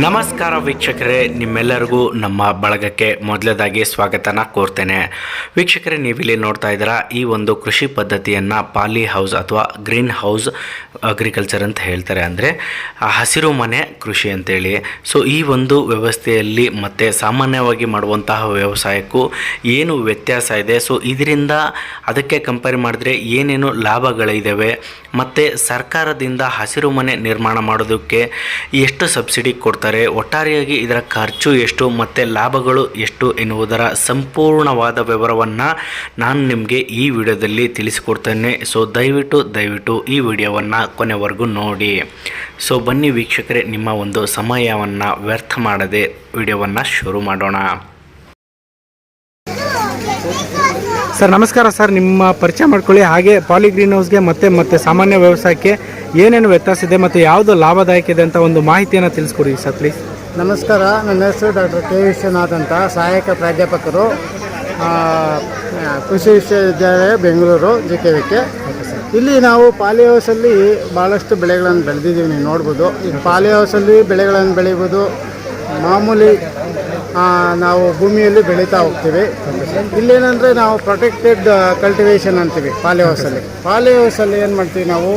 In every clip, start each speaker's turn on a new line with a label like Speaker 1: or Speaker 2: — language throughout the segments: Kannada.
Speaker 1: ನಮಸ್ಕಾರ ವೀಕ್ಷಕರೇ, ನಿಮ್ಮೆಲ್ಲರಿಗೂ ನಮ್ಮ ಬಳಗಕ್ಕೆ ಮೊದಲದಾಗಿ ಸ್ವಾಗತನ ಕೋರ್ತೇನೆ. ವೀಕ್ಷಕರೇ, ನೀವಿಲ್ಲಿ ನೋಡ್ತಾ ಇದ್ದೀರಾ ಈ ಒಂದು ಕೃಷಿ ಪದ್ಧತಿಯನ್ನು ಪಾಲಿ ಹೌಸ್ ಅಥವಾ ಗ್ರೀನ್ ಹೌಸ್ ಅಗ್ರಿಕಲ್ಚರ್ ಅಂತ ಹೇಳ್ತಾರೆ. ಅಂದರೆ ಹಸಿರು ಮನೆ ಕೃಷಿ ಅಂತೇಳಿ. ಸೊ, ಈ ಒಂದು ವ್ಯವಸ್ಥೆಯಲ್ಲಿ ಮತ್ತು ಸಾಮಾನ್ಯವಾಗಿ ಮಾಡುವಂತಹ ವ್ಯವಸಾಯಕ್ಕೂ ಏನು ವ್ಯತ್ಯಾಸ ಇದೆ? ಸೊ, ಇದರಿಂದ ಅದಕ್ಕೆ ಕಂಪೇರ್ ಮಾಡಿದ್ರೆ ಏನೇನು ಲಾಭಗಳಿದ್ದಾವೆ ಮತ್ತು ಸರ್ಕಾರದಿಂದ ಹಸಿರು ಮನೆ ನಿರ್ಮಾಣ ಮಾಡೋದಕ್ಕೆ ಎಷ್ಟು ಸಬ್ಸಿಡಿ ಕೊಡ್ತಾರೆ? ಒಟ್ಟಾರೆಯಾಗಿ ಇದರ ಖರ್ಚು ಎಷ್ಟು ಮತ್ತು ಲಾಭಗಳು ಎಷ್ಟು ಎನ್ನುವುದರ ಸಂಪೂರ್ಣವಾದ ವಿವರವನ್ನು ನಾನು ನಿಮಗೆ ಈ ವಿಡಿಯೋದಲ್ಲಿ ತಿಳಿಸಿಕೊಡ್ತೇನೆ. ಸೊ ದಯವಿಟ್ಟು ದಯವಿಟ್ಟು ಈ ವಿಡಿಯೋವನ್ನು ಕೊನೆವರೆಗೂ ನೋಡಿ. ಸೊ ಬನ್ನಿ ವೀಕ್ಷಕರೇ, ನಿಮ್ಮ ಒಂದು ಸಮಯವನ್ನು ವ್ಯರ್ಥ ಮಾಡದೆ ವಿಡಿಯೋವನ್ನು ಶುರು ಮಾಡೋಣ.
Speaker 2: ಸರ್, ನಮಸ್ಕಾರ ಸರ್, ನಿಮ್ಮ ಪರಿಚಯ ಮಾಡ್ಕೊಳ್ಳಿ. ಹಾಗೆ ಪಾಲಿ ಗ್ರೀನ್ ಹೌಸ್ಗೆ ಮತ್ತೆ ಮತ್ತೆ ಸಾಮಾನ್ಯ ವ್ಯವಸಾಯಕ್ಕೆ ಏನೇನು ವ್ಯತ್ಯಾಸ ಇದೆ ಮತ್ತು ಯಾವುದು ಲಾಭದಾಯಕ ಇದೆ ಅಂತ ಒಂದು ಮಾಹಿತಿಯನ್ನು ತಿಳಿಸ್ಕೊಡಿ ಸರ್ ಪ್ಲೀಸ್
Speaker 3: ನಮಸ್ಕಾರ, ನನ್ನ ಹೆಸರು ಡಾಕ್ಟರ್ ಕೆ ವಿಶ್ವನಾಥ್ ಸಹಾಯಕ ಪ್ರಾಧ್ಯಾಪಕರು ಕೃಷಿ ವಿಶ್ವವಿದ್ಯಾಲಯ ಬೆಂಗಳೂರು, ಜಿ ಕೆ ವಿಕೆ ಇಲ್ಲಿ ನಾವು ಪಾಲಿ ಹೌಸಲ್ಲಿ ಭಾಳಷ್ಟು ಬೆಳೆಗಳನ್ನು ಬೆಳೆದಿದ್ದೀವಿ, ನೀವು ನೋಡ್ಬೋದು. ಈ ಪಾಲಿ ಹೌಸಲ್ಲಿ ಬೆಳೆಗಳನ್ನು ಬೆಳೀಬೋದು ಮಾಮೂಲಿ ನಾವು ಭೂಮಿಯಲ್ಲಿ ಬೆಳೀತಾ ಹೋಗ್ತೀವಿ. ಇಲ್ಲೇನಂದರೆ ನಾವು ಪ್ರೊಟೆಕ್ಟೆಡ್ ಕಲ್ಟಿವೇಶನ್ ಅಂತೀವಿ ಪಾಲಿ ಹೌಸಲ್ಲಿ. ಪಾಲಿ ಹೌಸಲ್ಲಿ ಏನು ಮಾಡ್ತೀವಿ ನಾವು?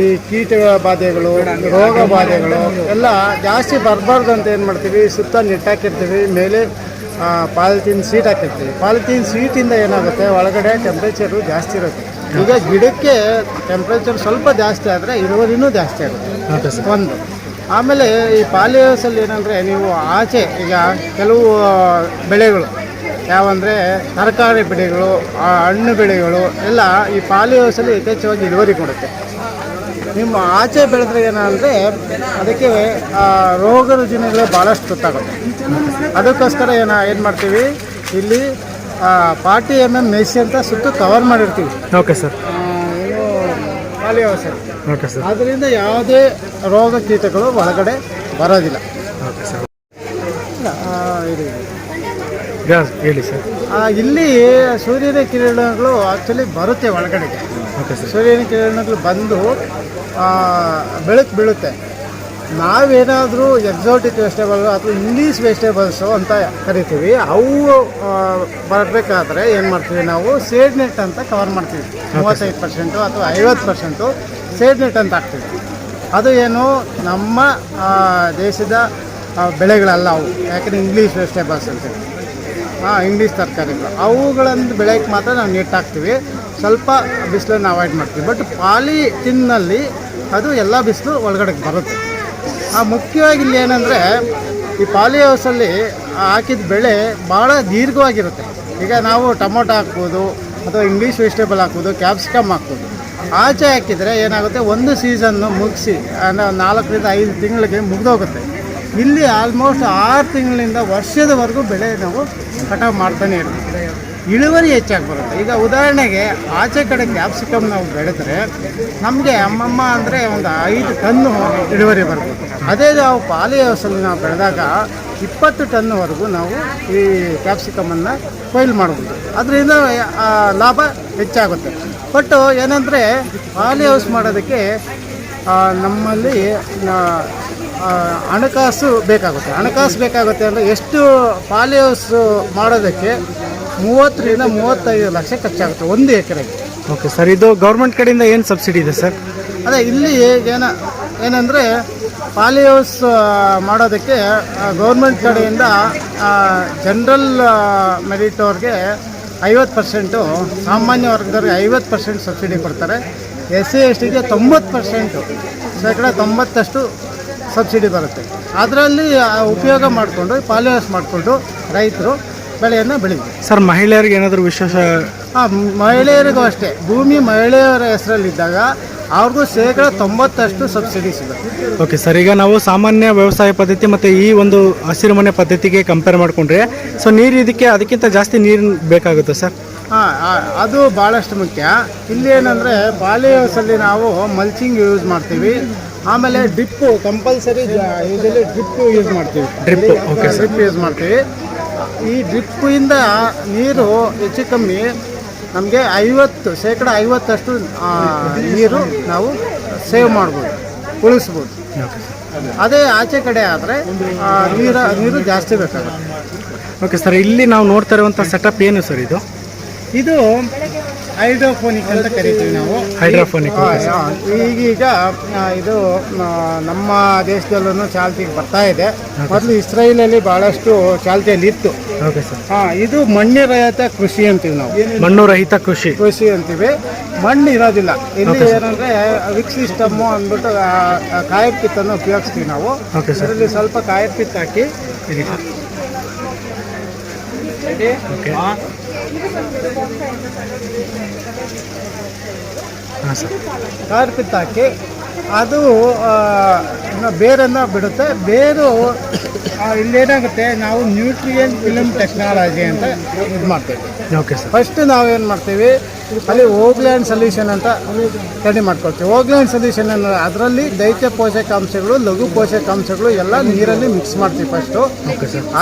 Speaker 3: ಈ ಕೀಟ ಬಾಧೆಗಳು ರೋಗ ಬಾಧೆಗಳು ಎಲ್ಲ ಜಾಸ್ತಿ ಬರಬಾರ್ದು ಅಂತ ಏನು ಮಾಡ್ತೀವಿ? ಸುತ್ತ ನೆಟ್ಟಾಕಿರ್ತೀವಿ ಮೇಲೆ ಪಾಲಿಥೀನ್ ಸೀಟ್ ಹಾಕಿರ್ತೀವಿ. ಪಾಲಿಥೀನ್ ಸೀಟಿಂದ ಏನಾಗುತ್ತೆ? ಒಳಗಡೆ ಟೆಂಪ್ರೇಚರು ಜಾಸ್ತಿ ಇರುತ್ತೆ. ಈಗ ಗಿಡಕ್ಕೆ ಟೆಂಪ್ರೇಚರ್ ಸ್ವಲ್ಪ ಜಾಸ್ತಿ ಆದರೆ ಇಳುವರಿನೂ ಜಾಸ್ತಿ ಆಗುತ್ತೆ. ಒಂದು. ಆಮೇಲೆ ಈ ಪಾಲಿ ಹೌಸಲ್ಲಿ ಏನಂದರೆ ನೀವು ಆಚೆ ಈಗ ಕೆಲವು ಬೆಳೆಗಳು ಯಾವಂದರೆ ತರಕಾರಿ ಬೆಳೆಗಳು ಆ, ಹಣ್ಣು ಬೆಳೆಗಳು ಎಲ್ಲ ಈ ಪಾಲಿ ಹೌಸಲ್ಲಿ ಯಥೇಚ್ಛವಾಗಿ ಇಳುವರಿ ಕೊಡುತ್ತೆ. ನಿಮ್ಮ ಆಚೆ ಬೆಳೆದ್ರೆ ಏನಂದರೆ ಅದಕ್ಕೆ ರೋಗ ರುಜಿನಗಳು ಭಾಳಷ್ಟು ತುತ್ತಾಗುತ್ತೆ ಅದಕ್ಕೋಸ್ಕರ ಏನು ಏನು ಮಾಡ್ತೀವಿ ಇಲ್ಲಿ ಪಾರ್ಟಿ ಎಂ ಎಂ ಮೆಸ್ಸಿ ಅಂತ ಸುತ್ತು ಕವರ್ ಮಾಡಿರ್ತೀವಿ.
Speaker 2: Okay sir okay sir.
Speaker 3: ಅದರಿಂದ ಯಾವುದೇ ರೋಗ ಕೀಟಗಳು ಒಳಗಡೆ ಬರೋದಿಲ್ಲ.
Speaker 2: Okay sir.
Speaker 3: ಆ, ಇದು ಇದೆ.
Speaker 2: ಯಾ- ಹೇಳಿ ಸರ್?
Speaker 3: ಆ, ಇಲ್ಲಿ ಸೂರ್ಯನ ಕಿರಣಗಳು ಆ್ಯಕ್ಚುಲಿ ಬರುತ್ತೆ ಒಳಗಡೆಗೆ.
Speaker 2: Okay sir.
Speaker 3: ಸೂರ್ಯನ ಕಿರಣಗಳು ಬಂದು ಆ, ಬೆಳಕು ಬೀಳುತ್ತೆ. ನಾವೇನಾದರೂ ಎಕ್ಸಾಟಿಕ್ ವೆಜಿಟೇಬಲ್ ಅಥವಾ ಇಂಗ್ಲೀಷ್ ವೆಜಿಟೇಬಲ್ಸು ಅಂತ ಕರಿತೀವಿ ಅವು ಬರಬೇಕಾದ್ರೆ ಏನು ಮಾಡ್ತೀವಿ ನಾವು ಸೇಡ್ ನೆಟ್ ಅಂತ ಕವರ್ ಮಾಡ್ತೀವಿ. ಮೂವತ್ತೈದು ಪರ್ಸೆಂಟು ಅಥವಾ ಐವತ್ತು ಪರ್ಸೆಂಟು ಸೇಡ್ ನೆಟ್ ಅಂತ ಹಾಕ್ತೀವಿ. ಅದು ಏನು ನಮ್ಮ ದೇಶದ ಬೆಳೆಗಳಲ್ಲ ಅವು. ಯಾಕಂದರೆ ಇಂಗ್ಲೀಷ್ ವೆಜಿಟೇಬಲ್ಸ್ ಅಂತ. ಹಾಂ ಇಂಗ್ಲೀಷ್ ತರಕಾರಿಗಳು. ಅವುಗಳನ್ನು ಬೆಳೆಯೋಕ್ಕೆ ಮಾತ್ರ ನಾವು ನೆಟ್ ಹಾಕ್ತೀವಿ. ಸ್ವಲ್ಪ ಬಿಸಿಲನ್ನು ಅವಾಯ್ಡ್ ಮಾಡ್ತೀವಿ. ಬಟ್ ಪಾಲಿ ತಿನ್ನಲ್ಲಿ ಅದು ಎಲ್ಲ ಬಿಸಿಲು ಒಳಗಡೆ ಬರುತ್ತೆ. ಆ, ಮುಖ್ಯವಾಗಿ ಇಲ್ಲಿ ಏನಂದರೆ ಈ ಪಾಲಿ ಹೌಸಲ್ಲಿ ಹಾಕಿದ ಬೆಳೆ ಭಾಳ ದೀರ್ಘವಾಗಿರುತ್ತೆ. ಈಗ ನಾವು ಟೊಮೊಟೊ ಹಾಕ್ಬೋದು, ಅಥವಾ ಇಂಗ್ಲೀಷ್ ವೆಜಿಟೇಬಲ್ ಹಾಕ್ಬೋದು ಕ್ಯಾಪ್ಸಿಕಮ್ ಹಾಕ್ಬೋದು. ಆಚೆ ಹಾಕಿದರೆ ಏನಾಗುತ್ತೆ, ಒಂದು ಸೀಸನ್ನು ಮುಗಿಸಿ ನಾಲ್ಕರಿಂದ ಐದು ತಿಂಗಳಿಗೆ ಮುಗಿದೋಗುತ್ತೆ. ಇಲ್ಲಿ ಆಲ್ಮೋಸ್ಟ್ ಆರು ತಿಂಗಳಿಂದ ವರ್ಷದವರೆಗೂ ಬೆಳೆ ನಾವು ಕಟಾವು ಮಾಡ್ತಾನೆ ಇರ್ತೀವಿ ಇಳುವರಿ ಹೆಚ್ಚಾಗಿ ಬರುತ್ತೆ ಈಗ ಉದಾಹರಣೆಗೆ, ಆಚೆ ಕಡೆ ಕ್ಯಾಪ್ಸಿಕಮ್ ನಾವು ಬೆಳೆದ್ರೆ, ನಮಗೆ ಅಮ್ಮಮ್ಮ ಅಂದರೆ ಒಂದು ಐದು ಟನ್ನು ಇಳುವರಿ ಬರ್ಬೋದು. ಅದೇ ನಾವು ಪಾಲಿ ಹೌಸಲ್ಲಿ ನಾವು ಬೆಳೆದಾಗ ಇಪ್ಪತ್ತು ಟನ್ವರೆಗೂ ನಾವು ಈ ಕ್ಯಾಪ್ಸಿಕಮನ್ನು ಕೊಯ್ಲು ಮಾಡ್ಬೋದು. ಅದರಿಂದ ಲಾಭ ಹೆಚ್ಚಾಗುತ್ತೆ. ಬಟ್ ಏನಂದರೆ, ಪಾಲಿ ಹೌಸ್ ಮಾಡೋದಕ್ಕೆ ನಮ್ಮಲ್ಲಿ ಹಣಕಾಸು ಬೇಕಾಗುತ್ತೆ. ಹಣಕಾಸು ಬೇಕಾಗುತ್ತೆ ಅಂದರೆ ಎಷ್ಟು ಪಾಲಿ ಹೌಸ್ ಮಾಡೋದಕ್ಕೆ ಮೂವತ್ತರಿಂದ ಮೂವತ್ತೈದು ಲಕ್ಷ ಖರ್ಚಾಗುತ್ತೆ ಒಂದು ಎಕರೆಗೆ.
Speaker 2: ಓಕೆ ಸರ್ ಇದು ಗೌರ್ಮೆಂಟ್ ಕಡೆಯಿಂದ ಏನು ಸಬ್ಸಿಡಿ ಇದೆ ಸರ್
Speaker 3: ಅದೇ ಇಲ್ಲಿ ಏನ ಏನಂದರೆ ಪಾಲಿ ಹೌಸ್ ಮಾಡೋದಕ್ಕೆ ಗೌರ್ಮೆಂಟ್ ಕಡೆಯಿಂದ ಜನರಲ್ ಮೆರಿಟ್ ಅವ್ರಿಗೆ ಐವತ್ತು ಪರ್ಸೆಂಟು ಸಾಮಾನ್ಯ ವರ್ಗದವ್ರಿಗೆ ಐವತ್ತು ಪರ್ಸೆಂಟ್ ಸಬ್ಸಿಡಿ ಕೊಡ್ತಾರೆ. ಎಸ್ ಸಿ ಎಸ್ ಟಿಗೆ ತೊಂಬತ್ತು ಪರ್ಸೆಂಟು ಶೇಕಡ ತೊಂಬತ್ತಷ್ಟು ಸಬ್ಸಿಡಿ ಬರುತ್ತೆ. ಅದರಲ್ಲಿ ಉಪಯೋಗ ಮಾಡಿಕೊಂಡು ಪಾಲಿ ಹೌಸ್ ಮಾಡಿಕೊಂಡು ರೈತರು ಬೆಳೆಯನ್ನು ಬೆಳೀತಾರೆ
Speaker 2: ಸರ್ ಮಹಿಳೆಯರಿಗೆ ಏನಾದರೂ ವಿಶೇಷ
Speaker 3: ಹಾಂ ಮಹಿಳೆಯರಿಗೂ ಅಷ್ಟೇ. ಭೂಮಿ ಮಹಿಳೆಯರ ಹೆಸರಲ್ಲಿದ್ದಾಗ ಅವ್ರಿಗೂ ಶೇಕಡ ತೊಂಬತ್ತಷ್ಟು ಸಬ್ಸಿಡಿ ಸಿಗುತ್ತೆ.
Speaker 2: ಓಕೆ ಸರ್ ಈಗ ನಾವು ಸಾಮಾನ್ಯ ವ್ಯವಸಾಯ ಪದ್ಧತಿ ಮತ್ತು ಈ ಒಂದು ಹಸಿರು ಮನೆ ಪದ್ಧತಿಗೆ ಕಂಪೇರ್ ಮಾಡಿಕೊಂಡ್ರೆ ಸೊ ನೀರು ಇದಕ್ಕೆ ಅದಕ್ಕಿಂತ ಜಾಸ್ತಿ ನೀರು ಬೇಕಾಗುತ್ತೆ ಸರ್?
Speaker 3: ಹಾಂ ಅದು ಭಾಳಷ್ಟು ಮುಖ್ಯ. ಇಲ್ಲಿ ಏನಂದರೆ ಬಾಲಿ ಹೌಸಲ್ಲಿ ನಾವು ಮಲ್ಚಿಂಗ್ ಯೂಸ್ ಮಾಡ್ತೀವಿ. ಆಮೇಲೆ ಡ್ರಿಪ್ಪು ಕಂಪಲ್ಸರಿ ಇದರಲ್ಲಿ ಡ್ರಿಪ್ ಯೂಸ್ ಮಾಡ್ತೀವಿ.
Speaker 2: Drip okay.
Speaker 3: ಡ್ರಿಪ್ ಯೂಸ್ ಮಾಡ್ತೀವಿ. ಈ ಡ್ರಿಪ್ಪಿಂದ ನೀರು ಹೆಚ್ಚು ಕಮ್ಮಿ ನಮಗೆ ಐವತ್ತು ಶೇಕಡ ಐವತ್ತಷ್ಟು ನೀರು ನಾವು ಸೇವ್ ಮಾಡ್ಬೋದು ಉಳಿಸ್ಬೋದು. ಅದೇ ಆಚೆ ಕಡೆ ಆದರೆ ನೀರು ನೀರು ಜಾಸ್ತಿ ಬೇಕಾಗುತ್ತೆ.
Speaker 2: ಓಕೆ ಸರ್ ಇಲ್ಲಿ ನಾವು ನೋಡ್ತಾ ಇರುವಂಥ ಸೆಟಪ್ ಏನು ಸರ್ ಇದು?
Speaker 3: ಇದು ಹೈಡ್ರೋಫೋನಿಕ್ ಅಂತ ಕರಿತೀವಿ ನಾವು.
Speaker 2: ಹೈಡ್ರೋಫೋನಿಕ್
Speaker 3: ಈಗೀಗ ಇದು ನಮ್ಮ ದೇಶದಲ್ಲೂ ಚಾಲ್ತಿಗೆ ಬರ್ತಾ ಇದೆ. ಮೊದಲು ಇಸ್ರೇಲಲ್ಲಿ ಬಹಳಷ್ಟು ಚಾಲ್ತಿಯಲ್ಲಿ ಇತ್ತು
Speaker 2: ಓಕೆ ಸರ್
Speaker 3: ಹಾಂ ಇದು ಮಣ್ಣಿರಹಿತ ಕೃಷಿ ಅಂತೀವಿ ನಾವು.
Speaker 2: ಮಣ್ಣು ರಹಿತ ಕೃಷಿ.
Speaker 3: ಕೃಷಿ ಅಂತೀವಿ. ಮಣ್ಣು ಇರೋದಿಲ್ಲ. ಇಲ್ಲಿ ಏನಂದ್ರೆ ವಿಕ್ ಸಿಸ್ಟಮ್ ಅಂದ್ಬಿಟ್ಟು ಕಾಯಿ ಪಿತ್ತನ್ನು ಉಪಯೋಗಿಸ್ತೀವಿ ನಾವು. ಇದರಲ್ಲಿ ಸ್ವಲ್ಪ ಕಾಯಿ ಪಿತ್ ಹಾಕಿ ಕಾಯದ ಹಾಕಿ ಅದು ಬೇರನ್ನು ಬಿಡುತ್ತೆ. ಬೇರು ಇಲ್ಲೇನಾಗುತ್ತೆ ನಾವು ನ್ಯೂಟ್ರಿಯನ್ ಫಿಲಮ್ ಟೆಕ್ನಾಲಜಿ ಅಂತ ಇದು ಮಾಡ್ತೇವೆ.
Speaker 2: Okay sir.
Speaker 3: ಫಸ್ಟ್ ನಾವೇನು ಮಾಡ್ತೀವಿ ಅಲ್ಲಿ ಓಗ್ಲ್ಯಾಂಡ್ ಸೊಲ್ಯೂಷನ್ ಅಂತ ರೆಡಿ ಮಾಡ್ಕೊಳ್ತೀವಿ. ಓಗ್ಲ್ಯಾಂಡ್ ಸೊಲ್ಯೂಷನ್ ಅನ್ನೋ ಅದರಲ್ಲಿ ದೈತ್ಯ ಪೋಷಕಾಂಶಗಳು ಲಘು ಪೋಷಕಾಂಶಗಳು ಎಲ್ಲ ನೀರಲ್ಲಿ ಮಿಕ್ಸ್ ಮಾಡ್ತೀವಿ ಫಸ್ಟು.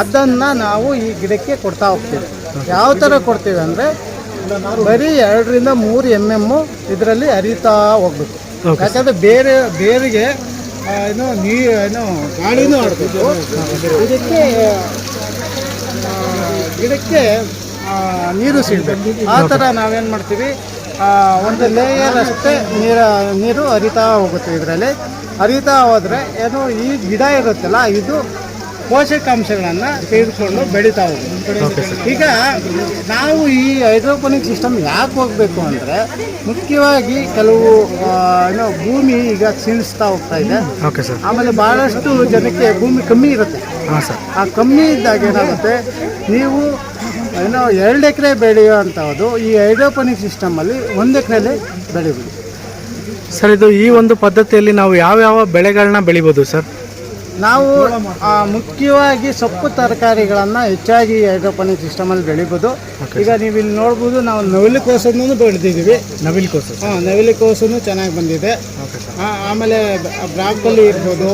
Speaker 3: ಅದನ್ನು ನಾವು ಈ ಗಿಡಕ್ಕೆ ಕೊಡ್ತಾ ಹೋಗ್ತೀವಿ. ಯಾವ ಥರ ಕೊಡ್ತೀವಿ ಅಂದರೆ ಬರೀ ಎರಡರಿಂದ ಮೂರು ಎಂ ಎಮ್ಮು ಇದರಲ್ಲಿ ಹರಿತಾ ಹೋಗ್ಬೇಕು. ಯಾಕಂದರೆ ಬೇರೆ ಬೇರಿಗೆ ಏನು ನೀ ಏನು ಗಾಳಿನೂ ಆಡಬೇಕು. ಇದಕ್ಕೆ ಗಿಡಕ್ಕೆ ನೀರು ಸಿಗಬೇಕು. ಆ ಥರ ನಾವೇನು ಮಾಡ್ತೀವಿ ಒಂದು ಲೇಯರ್ ಅಷ್ಟೇ ನೀರ ನೀರು ಹರಿತಾ ಹೋಗುತ್ತೆ ಇದರಲ್ಲಿ. ಹರಿತಾ ಹೋದರೆ ಏನು ಈ ಗಿಡ ಇರುತ್ತಲ್ಲ ಇದು ಪೋಷಕಾಂಶಗಳನ್ನು ತೆಗೆದುಕೊಂಡು ಬೆಳೀತಾ ಹೋಗುತ್ತೆ ಈಗ ನಾವು ಈ ಹೈಡ್ರೋಪೋನಿಕ್ ಸಿಸ್ಟಮ್ ಯಾಕೆ ಹೋಗಬೇಕು ಅಂದರೆ ಮುಖ್ಯವಾಗಿ ಕೆಲವು ಏನೋ ಭೂಮಿ ಈಗ ಕ್ಷೀಣಿಸ್ತಾ ಹೋಗ್ತಾ ಇದೆ. ಆಮೇಲೆ ಭಾಳಷ್ಟು ಜನಕ್ಕೆ ಭೂಮಿ ಕಮ್ಮಿ ಇರುತ್ತೆ.
Speaker 2: ಹಾಂ ಸರ್
Speaker 3: ಆ ಕಮ್ಮಿ ಇದ್ದಾಗ ಏನಾಗುತ್ತೆ ನೀವು ಏನೋ ಎರಡು ಎಕರೆ ಬೆಳೆಯುವಂಥದ್ದು ಈ ಹೈಡ್ರೋಪೋನಿಕ್ ಸಿಸ್ಟಮಲ್ಲಿ ಒಂದು ಎಕರೆಯಲ್ಲಿ ಬೆಳಿಬೋದು
Speaker 2: ಸರ್ ಇದು ಈ ಒಂದು ಪದ್ಧತಿಯಲ್ಲಿ ನಾವು ಯಾವ ಯಾವ ಬೆಳೆಗಳನ್ನ ಬೆಳಿಬೋದು ಸರ್
Speaker 3: ನಾವು ಮುಖ್ಯವಾಗಿ ಸೊಪ್ಪು ತರಕಾರಿಗಳನ್ನು ಹೆಚ್ಚಾಗಿ ಹೈಡ್ರೋಪೋನಿಕ್ ಸಿಸ್ಟಮಲ್ಲಿ ಬೆಳಿಬೋದು. ಈಗ ನೀವು ಇಲ್ಲಿ ನೋಡ್ಬೋದು ನಾವು ನವಿಲುಕೋಸನ್ನು ಬೆಳೆದಿದ್ದೀವಿ.
Speaker 2: ನವಿಲ್ಕೋಸು
Speaker 3: ಹಾಂ ನವಿಲುಕೋಸನ್ನು ಚೆನ್ನಾಗಿ ಬಂದಿದೆ. ಆಮೇಲೆ ಬ್ರಾಕಲ್ಲಿ ಇರ್ಬೋದು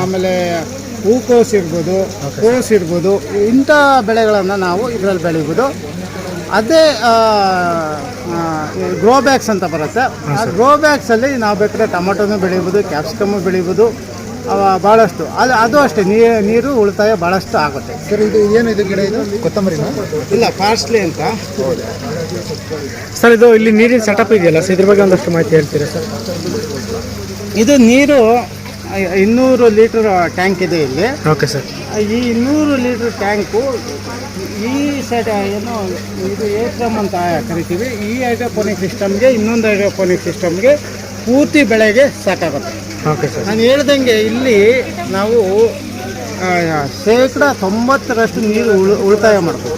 Speaker 3: ಆಮೇಲೆ ಹೂಕೋಸು ಇರ್ಬೋದು ಕೋಸು ಇರ್ಬೋದು ಇಂಥ ಬೆಳೆಗಳನ್ನು ನಾವು ಇದರಲ್ಲಿ ಬೆಳಿಬೋದು. ಅದೇ ಗ್ರೋ ಬ್ಯಾಗ್ಸ್ ಅಂತ ಬರುತ್ತೆ. ಆ ಗ್ರೋ ಬ್ಯಾಗ್ಸಲ್ಲಿ ನಾವು ಬೇಕಾದ್ರೆ ಟೊಮೊಟೊನೂ ಬೆಳಿಬೋದು ಕ್ಯಾಪ್ಸಿಕಮ್ಮು ಬೆಳಿಬೋದು ಭಾಳಷ್ಟು ಅದು ಅದು ಅಷ್ಟೇ ನೀರು ನೀರು ಉಳಿತಾಯ ಭಾಳಷ್ಟು ಆಗುತ್ತೆ.
Speaker 4: ಸರ್ ಇದು ಏನಿದೆ ಗಿಡ ಇದು? ಕೊತ್ತಂಬರಿ
Speaker 3: ಇಲ್ಲ ಪಾರ್ಸ್ಲಿ ಅಂತ.
Speaker 2: ಸರ್ ಇದು ಇಲ್ಲಿ ನೀರಿನ ಸೆಟಪ್ ಇದೆಯಲ್ಲ ಸರ್? ಇದ್ರ ಬಗ್ಗೆ ಒಂದಷ್ಟು ಮಾಹಿತಿ ಹೇಳ್ತೀರಾ ಸರ್?
Speaker 3: ಇದು ನೀರು ಇನ್ನೂರು ಲೀಟರ್ ಟ್ಯಾಂಕ್ ಇದೆ ಇಲ್ಲಿ.
Speaker 2: Okay sir.
Speaker 3: ಈ ಇನ್ನೂರು ಲೀಟರ್ ಟ್ಯಾಂಕು ಈ ಸೈಡ್ ಏನು ಇದು ಏಟ್ರಮ್ ಅಂತ ಕರಿತೀವಿ. ಈ ಹೈಡ್ರೋಪೋನಿಕ್ ಸಿಸ್ಟಮ್ಗೆ ಇನ್ನೊಂದು ಹೈಡ್ರೋಪೋನಿಕ್ ಸಿಸ್ಟಮ್ಗೆ ಪೂರ್ತಿ ಬೆಳೆಗೆ ಸಾಕಾಗುತ್ತೆ.
Speaker 2: Okay sir.
Speaker 3: ನಾನು ಹೇಳ್ದಂಗೆ ಇಲ್ಲಿ ನಾವು ಶೇಕಡ ತೊಂಬತ್ತರಷ್ಟು ನೀರು ಉಳು ಉಳಿತಾಯ ಮಾಡ್ಬೋದು.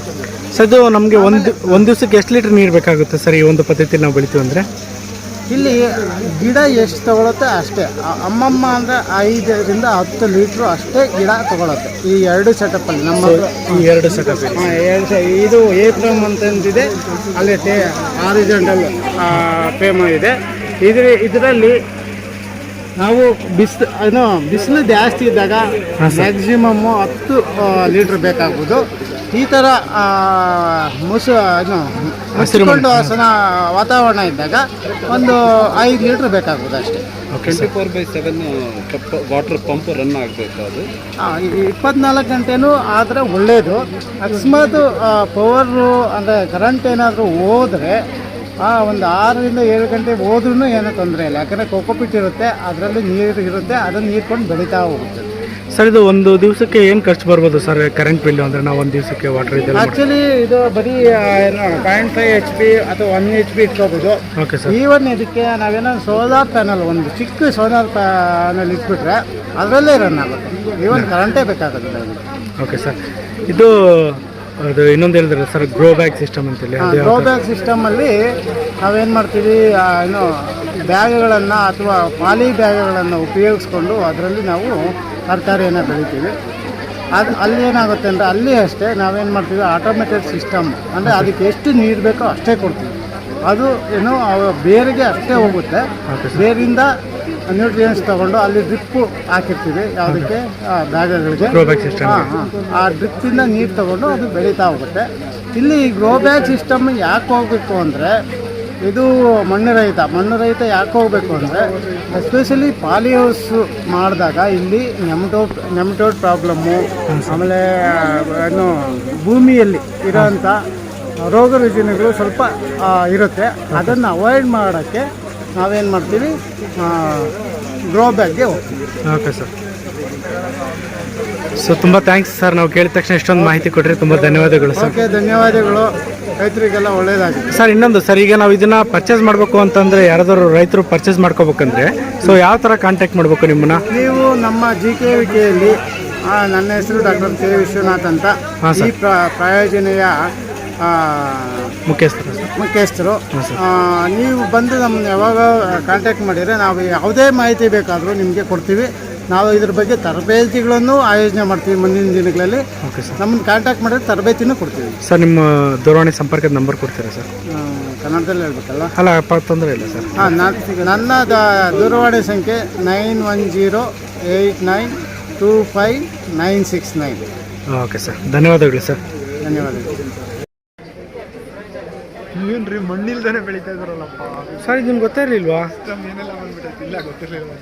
Speaker 2: ಸರ್ ಇದು ನಮಗೆ ಒಂದು ಒಂದು ದಿವಸಕ್ಕೆ ಎಷ್ಟು ಲೀಟ್ರ್ ನೀರು ಬೇಕಾಗುತ್ತೆ ಸರ್ ಈ ಒಂದು ಪದ್ಧತಿಯಲ್ಲಿ ನಾವು ಬೆಳಿತೀವಿ ಅಂದರೆ?
Speaker 3: ಇಲ್ಲಿ ಗಿಡ ಎಷ್ಟು ತಗೊಳುತ್ತೆ ಅಷ್ಟೇ. ಅಮ್ಮಮ್ಮ ಅಂದರೆ ಐದರಿಂದ ಹತ್ತು ಲೀಟ್ರು ಅಷ್ಟೇ ಗಿಡ ತಗೊಳುತ್ತೆ ಈ ಎರಡು ಸೆಟಪ್ಪಲ್ಲಿ ನಮ್ಮ
Speaker 2: ಈ ಎರಡು ಸೆಟಪ್
Speaker 3: ಇದು ಎರಡು ಇದು ಏಪ್ರಮ್ ಅಂತಂದಿದೆ ಅಲ್ಲಿ ಟೇ ಆರಿಜೆಂಟಲ್ ಪೇಮ ಇದೆ. ಇದ್ರ ಇದರಲ್ಲಿ ನಾವು ಬಿಸ್ ಏನು ಬಿಸಿಲು ಜಾಸ್ತಿ ಇದ್ದಾಗ ಮ್ಯಾಕ್ಸಿಮಮ್ಮು ಹತ್ತು ಲೀಟ್ರ್ ಬೇಕಾಗ್ಬೋದು. ಈ ಥರ ಮುಸು ಏನು ಮುಚ್ಚಿಕೊಂಡು ಹಾಸನ ವಾತಾವರಣ ಇದ್ದಾಗ ಒಂದು ಐದು ಲೀಟ್ರ್ ಬೇಕಾಗ್ಬೋದು ಅಷ್ಟೇ.
Speaker 5: Twenty four by seven water pump run ಆಗಬೇಕು ಅದು?
Speaker 3: ಇಪ್ಪತ್ನಾಲ್ಕು ಗಂಟೆನೂ ಆದರೆ ಒಳ್ಳೆಯದು ಅಕಸ್ಮಾತ್ ಪವರು ಅಂದರೆ ಕರೆಂಟ್ ಏನಾದರೂ ಹೋದರೆ ಆ ಒಂದು ಆರರಿಂದ ಏಳು ಗಂಟೆ ಹೋದ್ರೂ ಏನೂ ತೊಂದರೆ ಇಲ್ಲ. ಯಾಕಂದರೆ ಕೋಕೋಪಿಟ್ ಇರುತ್ತೆ ಅದರಲ್ಲಿ ನೀರು ಇರುತ್ತೆ ಅದನ್ನು ನೀರ್ಕೊಂಡು ಬೆಳೀತಾ ಹೋಗುತ್ತೆ.
Speaker 2: ಸರ್ ಇದು ಒಂದು ದಿವಸಕ್ಕೆ ಏನು ಖರ್ಚು ಬರ್ಬೋದು ಸರ್ ಕರೆಂಟ್ ಬಿಲ್ ಅಂದರೆ ನಾವು ಒಂದು ದಿವಸಕ್ಕೆ ವಾಟರ್ ಇದೆ
Speaker 3: ಆ್ಯಕ್ಚುಲಿ ಇದು ಬರೀ ಏನು ಪಾಯಿಂಟ್ ಫೈವ್ ಎಚ್ ಪಿ ಅಥವಾ ಒನ್ ಎಚ್ ಪಿ ಇಟ್ಕೋಬೋದು.
Speaker 2: ಓಕೆ ಸರ್
Speaker 3: ಈವನ್ ಇದಕ್ಕೆ ನಾವೇನೋ ಸೋಲಾರ್ ಪ್ಯಾನಲ್ ಒಂದು ಚಿಕ್ಕ ಸೋಲಾರ್ ಪ್ಯಾನಲ್ ಇಟ್ಬಿಟ್ರೆ ಅದರಲ್ಲೇ ರನ್ ಆಗುತ್ತೆ. ಈವನ್ ಕರೆಂಟೇ ಬೇಕಾಗುತ್ತೆ
Speaker 2: ಓಕೆ ಸರ್ ಇದು ಅದು ಇನ್ನೊಂದು ಹೇಳಿದ್ರೆ ಸರ್ ಗ್ರೋ ಬ್ಯಾಗ್ ಸಿಸ್ಟಮ್ ಅಂತೇಳಿ
Speaker 3: ಗ್ರೋ? ಬ್ಯಾಗ್ ಸಿಸ್ಟಮಲ್ಲಿ ನಾವೇನು ಮಾಡ್ತೀವಿ ಏನು ಬ್ಯಾಗ್ಗಳನ್ನು ಅಥವಾ ಪಾಲಿ ಬ್ಯಾಗ್ಗಳನ್ನು ಉಪಯೋಗಿಸ್ಕೊಂಡು ಅದರಲ್ಲಿ ನಾವು ತರಕಾರಿಯನ್ನು ಬೆಳಿತೀವಿ. ಅದು ಅಲ್ಲಿ ಏನಾಗುತ್ತೆ ಅಂದರೆ ಅಲ್ಲಿ ಅಷ್ಟೇ ನಾವೇನು ಮಾಡ್ತೀವಿ ಆಟೋಮೆಟೆಡ್ ಸಿಸ್ಟಮ್ ಅಂದರೆ ಅದಕ್ಕೆ ಎಷ್ಟು ನೀರು ಬೇಕೋ ಅಷ್ಟೇ ಕೊಡ್ತೀವಿ. ಅದು ಏನು ಬೇರಿಗೆ ಅಷ್ಟೇ ಹೋಗುತ್ತೆ. ಬೇರಿಂದ ನ್ಯೂಟ್ರಿಯನ್ಸ್ ತಗೊಂಡು ಅಲ್ಲಿ ಡ್ರಿಪ್ಪು ಹಾಕಿರ್ತೀವಿ ಯಾವುದಕ್ಕೆ? ಬ್ಯಾಗ್ಗಳಿಗೆ ಹಾಂ ಹಾಂ. ಆ ಡ್ರಿಪ್ಪಿಂದ ನೀರು ತಗೊಂಡು ಅದು ಬೆಳೀತಾ ಹೋಗುತ್ತೆ. ಇಲ್ಲಿ ಗ್ರೋ ಬ್ಯಾಗ್ ಸಿಸ್ಟಮ್ ಯಾಕೆ ಹೋಗಬೇಕು ಅಂದರೆ ಇದು ಮಣ್ಣು ರಹಿತ. ಮಣ್ಣು ರಹಿತ ಯಾಕೆ ಹೋಗಬೇಕು ಅಂದರೆ ಎಸ್ಪೆಷಲಿ ಪಾಲಿ ಹೌಸ್ ಮಾಡಿದಾಗ ಇಲ್ಲಿ ನೆಮಟೋಟ್ ನೆಮಟೋಡ್ ಪ್ರಾಬ್ಲಮ್ಮು ಆಮೇಲೆ ಏನು ಭೂಮಿಯಲ್ಲಿ ಇರೋಂಥ ರೋಗ ರುಜಿನಗಳು ಸ್ವಲ್ಪ ಇರುತ್ತೆ. ಅದನ್ನು ಅವಾಯ್ಡ್ ಮಾಡೋಕ್ಕೆ ನಾವೇನು ಮಾಡ್ತೀವಿ? ಗ್ರೋ ಬ್ಯಾಗ್ಗೆ ಹೋಗ್ತೀವಿ.
Speaker 2: Okay sir. ಸೊ ತುಂಬ ಥ್ಯಾಂಕ್ಸ್ ಸರ್. ನಾವು ಕೇಳಿದ ತಕ್ಷಣ ಇಷ್ಟೊಂದು ಮಾಹಿತಿ ಕೊಟ್ಟರೆ ತುಂಬ ಧನ್ಯವಾದಗಳು ಸರ್.
Speaker 3: ಓಕೆ ಧನ್ಯವಾದಗಳು. ರೈತರಿಗೆಲ್ಲ ಒಳ್ಳೆಯದಾಗಿದೆ
Speaker 2: ಸರ್ ಇನ್ನೊಂದು ಸರ್ ಈಗ ನಾವು ಇದನ್ನು ಪರ್ಚೇಸ್ ಮಾಡಬೇಕು ಅಂತಂದರೆ ಯಾರಾದರೂ ರೈತರು ಪರ್ಚೇಸ್ ಮಾಡ್ಕೋಬೇಕಂದ್ರೆ ಸೊ ಯಾವ ಥರ ಕಾಂಟ್ಯಾಕ್ಟ್ ಮಾಡಬೇಕು ನಿಮ್ಮನ್ನ?
Speaker 3: ನೀವು ನಮ್ಮ ಜಿ ಕೆ ವಿ ಕೆಯಲ್ಲಿ ನನ್ನ ಹೆಸರು ಡಾಕ್ಟರ್ ಕೆ ವಿಶ್ವನಾಥ್ ಅಂತ. ಈ ಪ್ರ ಪ್ರಾಯೋಜನೆಯ
Speaker 2: ಮುಖ್ಯಸ್ಥರು ಸರ್.
Speaker 3: ಮುಖ್ಯಸ್ಥರು. ಆ, ನೀವು ಬಂದು ನಮ್ಮನ್ನ ಯಾವಾಗ ಕಾಂಟ್ಯಾಕ್ಟ್ ಮಾಡಿದರೆ ನಾವು ಯಾವುದೇ ಮಾಹಿತಿ ಬೇಕಾದರೂ ನಿಮಗೆ ಕೊಡ್ತೀವಿ. ನಾವು ಇದ್ರ ಬಗ್ಗೆ ತರಬೇತಿಗಳನ್ನು ಆಯೋಜನೆ ಮಾಡ್ತೀವಿ ಮುಂದಿನ ದಿನಗಳಲ್ಲಿ.
Speaker 2: Okay sir.
Speaker 3: ನಮ್ಮನ್ನು ಕಾಂಟ್ಯಾಕ್ಟ್ ಮಾಡಿದ್ರೆ ತರಬೇತಿನೂ ಕೊಡ್ತೀವಿ.
Speaker 2: ಸರ್ ನಿಮ್ಮ ದೂರವಾಣಿ ಸಂಪರ್ಕದ ನಂಬರ್ ಕೊಡ್ತೀರಾ ಸರ್?
Speaker 3: ಆ, ಕನ್ನಡದಲ್ಲಿ ಹೇಳ್ಬೇಕಲ್ಲ?
Speaker 2: ಅಲ್ಲ ತೊಂದರೆ ಇಲ್ಲ ಸರ್.
Speaker 3: ಹಾಂ ನನ್ನ ದ- ದೂರವಾಣಿ ಸಂಖ್ಯೆ nine one zero eight nine two five nine six nine.
Speaker 2: Okay sir. ಧನ್ಯವಾದಗಳು ಸರ್.
Speaker 3: ಧನ್ಯವಾದಗಳು.
Speaker 4: ನೀವೇನ್ರಿ ಮಣ್ಣಿಲ್ದೇ ಬೆಳೀತಾ ಇದಾರಲ್ಲಪ್ಪ
Speaker 2: ಸರ್ ಇದು ನಿಮ್ಗೆ ಗೊತ್ತಿರಲಿಲ್ವಾ ಸಿಸ್ಟಮ್
Speaker 4: ಏನೆಲ್ಲ ಬಂದ್ಬಿಟ್ಟೈತೆ ಇಲ್ಲ ಗೊತ್ತಿರಲಿಲ್ಲ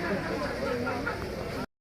Speaker 6: Thank you.